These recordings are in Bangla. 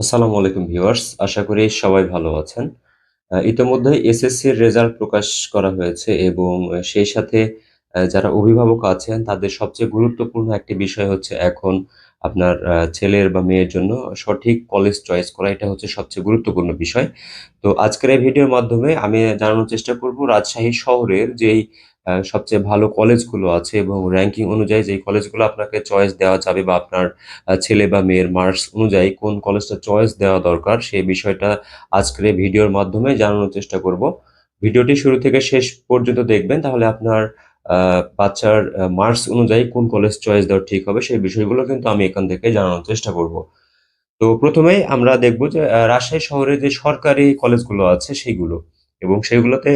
আসসালামু আলাইকুম ভিউয়ার্স, আশা করি সবাই ভালো আছেন। ইতোমধ্যে এসএসসির রেজাল্ট প্রকাশ করা হয়েছে এবং সেই সাথে যারা অভিভাবক আছেন, তাদের সবচেয়ে গুরুত্বপূর্ণ একটি বিষয় হচ্ছে এখন আপনার ছেলের বা মেয়ের জন্য সঠিক কলেজ চয়েস করা। এটা হচ্ছে সবচেয়ে গুরুত্বপূর্ণ বিষয়। তো আজকের এই ভিডিওর মাধ্যমে আমি জানানোর চেষ্টা করব, রাজশাহী শহরের যেই সবচেয়ে ভালো কলেজগুলো আছে এবং র্যাঙ্কিং অনুযায়ী যেই কলেজগুলো আপনাকে চয়েস দেওয়া যাবে বা আপনার ছেলে বা মেয়ের মার্কস অনুযায়ী কোন কলেজটা চয়েস দেওয়া দরকার সেই বিষয়টা আজকের ভিডিওর মাধ্যমে জানানোর চেষ্টা করব। ভিডিওটি শুরু থেকে শেষ পর্যন্ত দেখবেন, তাহলে আপনার বাচ্চার মার্কস অনুযায়ী কোন কলেজ চয়েস দেওয়া ঠিক হবে সেই বিষয়গুলো কিন্তু আমি এখান থেকে জানানোর চেষ্টা করব। তো প্রথমেই আমরা দেখব যে রাজশাহী শহরে যে সরকারি কলেজগুলো আছে সেইগুলো এবং সেগুলোতে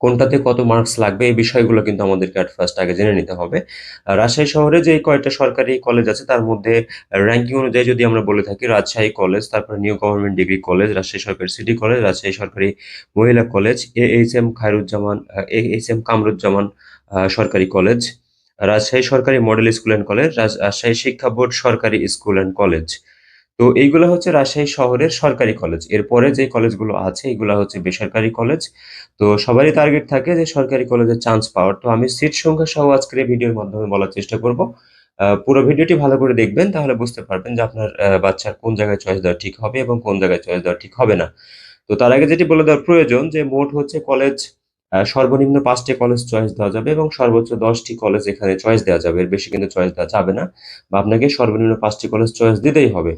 কোনটাতে কত মার্কস লাগবে, এই বিষয়গুলো কিন্তু আমাদেরকে at ফার্স্ট আগে জেনে নিতে হবে। রাজশাহী শহরে যে কয়েকটা সরকারি কলেজ আছে, তার মধ্যে র্যাঙ্কিং অনুযায়ী যদি আমরা বলে থাকি, রাজশাহী কলেজ তারপর new government degree college Rajshahi সরকারি সিটি কলেজ রাজশাহী সরকারি মহিলা college A H M Khairuzzaman A H M Kamruzzaman সরকারি কলেজ রাজশাহী সরকারি model school and college Raj- Rajshahi শিক্ষা বোর্ড সরকারি স্কুল অ্যান্ড কলেজ তো এইগুলো হচ্ছে রাজশাহী শহরের সরকারি কলেজ এরপরে যে কলেজগুলো আছে, এগুলো হচ্ছে বেসরকারি কলেজ তো সবারই টার্গেট থাকে যে সরকারি কলেজে চান্স পাওয়ার। তো আমি সিট সংখ্যা সহ আজকের ভিডিওর মাধ্যমে বলার চেষ্টা করব। পুরো ভিডিওটি ভালো করে দেখবেন, তাহলে বুঝতে পারবেন যে আপনার বাচ্চার কোন জায়গায় চয়েস দেওয়া ঠিক হবে এবং কোন জায়গায় চয়েস দেওয়া ঠিক হবে না। তো তার আগে যেটি বলে দেওয়ার প্রয়োজন যে মোট হচ্ছে কলেজ সর্বনিম্ন পাঁচটি কলেজ চয়েস দেওয়া যাবে এবং সর্বোচ্চ দশটি কলেজ এখানে চয়েস দেওয়া যাবে। এর বেশি কিন্তু চয়েস দেওয়া যাবে না। বা আপনাকে সর্বনিম্ন পাঁচটি কলেজ চয়েস দিতেই হবে।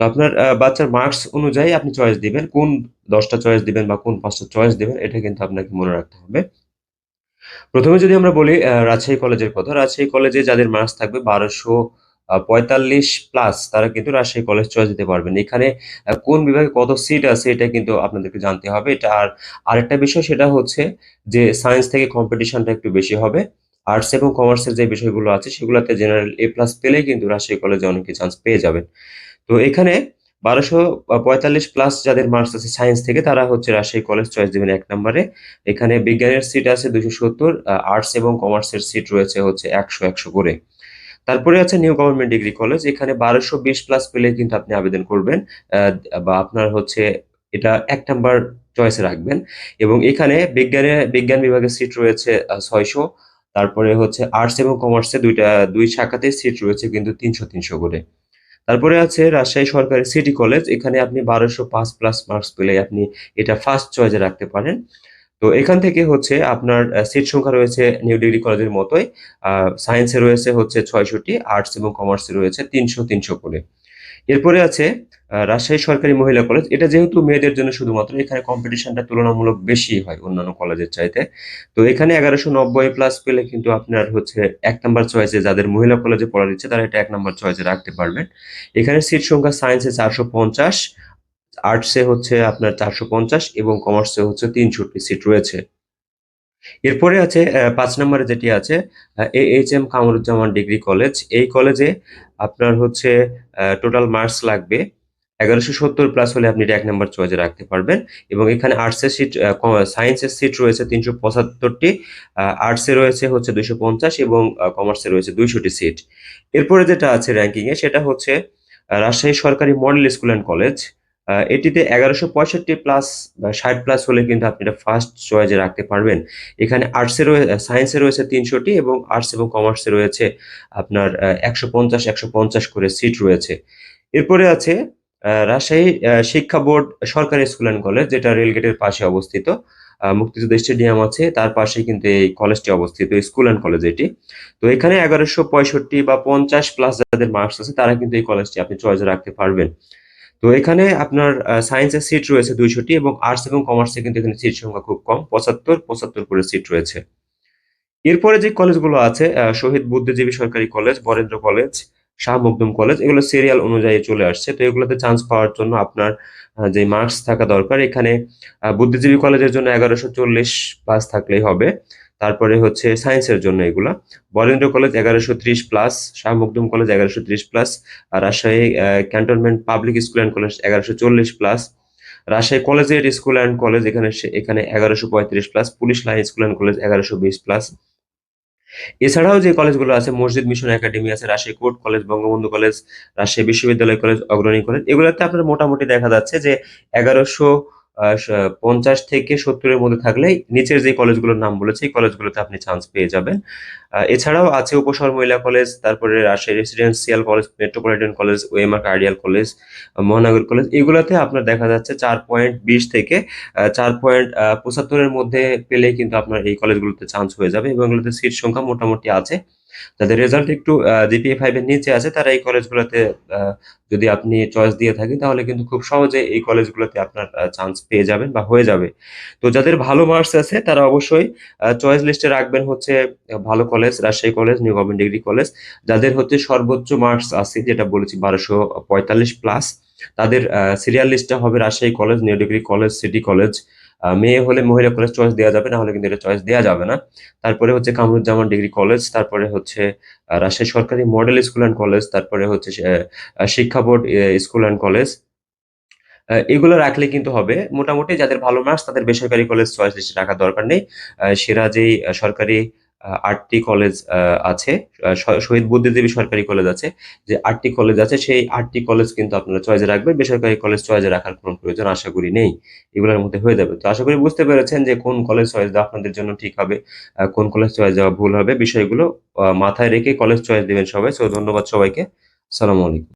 তো আপনার বাচ্চার মার্কস অনুযায়ী আপনি চয়েস দিবেন, কোন দশটা চয়েস দিবেন বা কোন পাঁচটা চয়েস দিবেন, এটা কিন্তু আপনাকে মনে রাখতে হবে। প্রথমে যদি আমরা বলি রাজশাহী কলেজের কথা, রাজশাহী কলেজে যাদের মার্কস থাকবে বারোশো পঁয়তাল্লিশ প্লাস তারা কিন্তু রাজশাহী কলেজ চয়েস দিতে পারবেন। এখানে কোন বিভাগে কত সিট আছে, এটা কিন্তু আপনাদেরকে জানতে হবে। এটা আর আরেকটা বিষয়, সেটা হচ্ছে যে সায়েন্স থেকে কম্পিটিশনটা একটু বেশি হবে। আর্টস এবং কমার্সের যে বিষয়গুলো আছে, সেগুলোতে জেনারেল এ প্লাস পেলেই কিন্তু রাজশাহী কলেজে অনেকে চান্স পেয়ে যাবেন। তো এখানে বারোশো পঁয়তাল্লিশ প্লাস যাদের মার্কস আছে সায়েন্স থেকে, তারা হচ্ছে রাজশাহী কলেজ চয়েস দিবেন এক নম্বরে। এখানে বিজ্ঞানের সিট আছে দুশো সত্তর আর্টস এবং কমার্সের সিট রয়েছে হচ্ছে একশো একশো করে। তারপরে আছে নিউ গভর্নমেন্ট ডিগ্রি কলেজ এখানে বারোশো বিশ প্লাস পেলে কিন্তু আপনি আবেদন করবেন বা আপনার হচ্ছে এটা এক নাম্বার চয়েসে রাখবেন। এবং এখানে বিজ্ঞানে, বিজ্ঞান বিভাগের সিট রয়েছে ছয়শো, তারপরে হচ্ছে আর্টস এবং কমার্সে দুইটা, দুই শাখাতে সিট রয়েছে কিন্তু তিনশো তিনশো করে। তারপরে আছে রাজশাহী সরকারি সিটি কলেজ, এখানে আপনি বারোশো পাঁচ প্লাস মার্কস পেলে আপনি এটা ফার্স্ট চয়েসে রাখতে পারেন। তো এখান থেকে হচ্ছে আপনার সিট সংখ্যা রয়েছে নিউ ডিগ্রি কলেজের মতোই সায়েন্সে রয়েছে হচ্ছে ছয়শটি আর্টস এবং কমার্সে রয়েছে তিনশো তিনশো করে। এরপরে আছে রাজশাহী সরকারি মহিলা কলেজ এটা যেহেতু মেয়েদের জন্য শুধুমাত্র, এখানে কম্পিটিশনটা তুলনামূলক বেশি হয় অন্যান্য কলেজের চাইতে। তো এখানে এগারোশো নব্বই প্লাস পেলে কিন্তু আপনার হচ্ছে এক নাম্বার চয়েসে যাদের মহিলা কলেজে পড়ার ইচ্ছে, তারা এটা এক নাম্বার চয়েসে রাখতে পারবেন। এখানে সিট সংখ্যা সায়েন্সে চারশো পঞ্চাশ আর্টসে হচ্ছে আপনার চারশো পঞ্চাশ এবং কমার্সে হচ্ছে তিনশোটি সিট রয়েছে। এরপরে আছে পাঁচ নম্বরে যেটি আছে A H M Kamruzzaman degree college. এই কলেজে আপনার হচ্ছে টোটাল মার্কস লাগবে এগারোশো সত্তর প্লাস হলে আপনি এক নম্বর চয়েসে রাখতে পারবেন এবং এখানে আর্টসের সিট সায়েন্সের সিট রয়েছে তিনশো পঁচাত্তরটি আর্টসে রয়েছে হচ্ছে দুইশো পঞ্চাশ এবং কমার্সে রয়েছে দুইশোটি সিট এরপরে যেটা আছে র্যাঙ্কিংয়ে সেটা হচ্ছে রাজশাহী সরকারি মডেল স্কুল অ্যান্ড কলেজ এটিতে এগারোশো পঁয়ষট্টি প্লাস ষাট প্লাস হলে কিন্তু আপনি এটা ফার্স্ট চয়েসে রাখতে পারবেন। এখানে আর্টসে রয়েছে সায়েন্সে রয়েছে তিনশোটি এবং আর্টস এবং কমার্সে রয়েছে আপনার একশো পঞ্চাশ একশো পঞ্চাশ করে সিট রয়েছে। এরপরে আছে রাজশাহী শিক্ষা বোর্ড সরকারি স্কুল অ্যান্ড কলেজ যেটা রেলগেটের পাশে অবস্থিত। মুক্তিযুদ্ধ স্টেডিয়াম আছে, তার পাশে কিন্তু এই কলেজটি অবস্থিত স্কুল অ্যান্ড কলেজ এটি। তো এখানে এগারোশো পঁয়ষট্টি বা পঞ্চাশ প্লাস যাদের মার্কস আছে, তারা কিন্তু এই কলেজটি আপনি চয়েসে রাখতে পারবেন। তো এখানে আপনার সায়েন্সের সিট রয়েছে দুইশোটি এবং আর্টস এবং কমার্সে কিন্তু এখানে সিট সংখ্যা খুব কম, পঁচাত্তর পঁচাত্তর করে সিট রয়েছে। এরপরে যে কলেজগুলো আছে শহীদ বুদ্ধিজীবী সরকারি college Barendra college Shah Makhdum college এগুলো সিরিয়াল অনুযায়ী চলে আসছে। তো এগুলোতে চান্স পাওয়ার জন্য আপনার যে মার্কস থাকা দরকার। এখানে বুদ্ধিজীবী কলেজের জন্য এগারোশো চল্লিশ পাস থাকলেই হবে। তারপরে হচ্ছে সায়েন্সের জন্য এগুলা। বরেন্দ্র কলেজ এগারোশো ত্রিশ প্লাস শাহ মখদুম কলেজ এগারোশো ত্রিশ plus Rajshahi cantonment public school and college এগারোশো চল্লিশ প্লাস রাজশাহী কলেজের স্কুল অ্যান্ড কলেজ এখানে এখানে এগারোশো পঁয়ত্রিশ plus police line school and college এগারোশো বিশ প্লাস এছাড়াও যে কলেজগুলো আছে, মসজিদ মিশন একাডেমি আছে, Rajshahi court college Bangabandhu college Rajshahi বিশ্ববিদ্যালয় কলেজ অগ্রণী কলেজ এগুলোতে আপনার মোটামুটি দেখা যাচ্ছে যে এগারোশো পঞ্চাশ থেকে সত্তরের মধ্যে থাকলেই নিচের যে কলেজগুলোর নাম বলেছে, এই কলেজগুলোতে আপনি চান্স পেয়ে যাবেন। এছাড়াও আছে উপশহর মহিলা কলেজ, তারপরে Rajshahi residential college metropolitan college Waymark ideal college Mahanagar college এগুলোতে আপনার দেখা যাচ্ছে চার পয়েন্ট বিশ থেকে চার পয়েন্ট পঁচাত্তরের মধ্যে পেলেই কিন্তু আপনার এই কলেজগুলোতে চান্স হয়ে যাবে এবং এগুলোতে সিট সংখ্যা মোটামুটি আছে। যাদের রেজাল্ট একটু জিপিএ ফাইভ এর নিচে আছে, তারা এই কলেজগুলোতে যদি আপনি চয়েস দিয়ে থাকেন, তাহলে কিন্তু খুব সহজে এই কলেজগুলোতে আপনার চান্স পেয়ে যাবেন বা হয়ে যাবে। তো যাদের ভালো মার্কস আছে, তারা অবশ্যই চয়েস লিস্টে রাখবেন হচ্ছে ভালো college Rajshahi college new government degree college যাদের হচ্ছে সর্বোচ্চ মার্কস আছে, যেটা বলেছি বারোশো পঁয়তাল্লিশ প্লাস তাদের সিরিয়াল লিস্টটা হবে Rajshahi college new degree college city college মেয়ে হলে মহিলা কলেজ চয়েস দেওয়া যাবে, না হলে কিন্তু এটা চয়েস দেওয়া যাবে না। তারপরে হচ্ছে কামরুজ্জামান ডিগ্রি কলেজ তারপরে হচ্ছে রাজশাহী সরকারি মডেল স্কুল অ্যান্ড কলেজ তারপরে হচ্ছে শিক্ষা বোর্ড স্কুল অ্যান্ড কলেজ এগুলো রাখলে কিন্তু হবে। মোটামুটি যাদের ভালো মার্কস তাদের বেসরকারি কলেজ চয়েস লিস্টে রাখার দরকার নেই। সেরা যেই সরকারি আটটি কলেজ আছে। শহীদ বুদ্ধিজীবী সরকারি কলেজ আছে। যে আটটি কলেজ আছে, সেই আটটি কলেজ কিন্তু আপনারা চয়েসে রাখবেন। বেসরকারি কলেজ চয়েসে রাখার কোনো প্রয়োজন আশা করি নেই। এগুলোর মধ্যে হয়ে যাবে। তো আশা করি বুঝতে পেরেছেন যে কোন কলেজ চয়েস দেওয়া আপনাদের জন্য ঠিক হবে কোন কলেজ চয়েস দেওয়া ভুল হবে, বিষয়গুলো মাথায় রেখে কলেজ চয়েস দেবেন সবাই। সো ধন্যবাদ সবাইকে। সালাম আলাইকুম।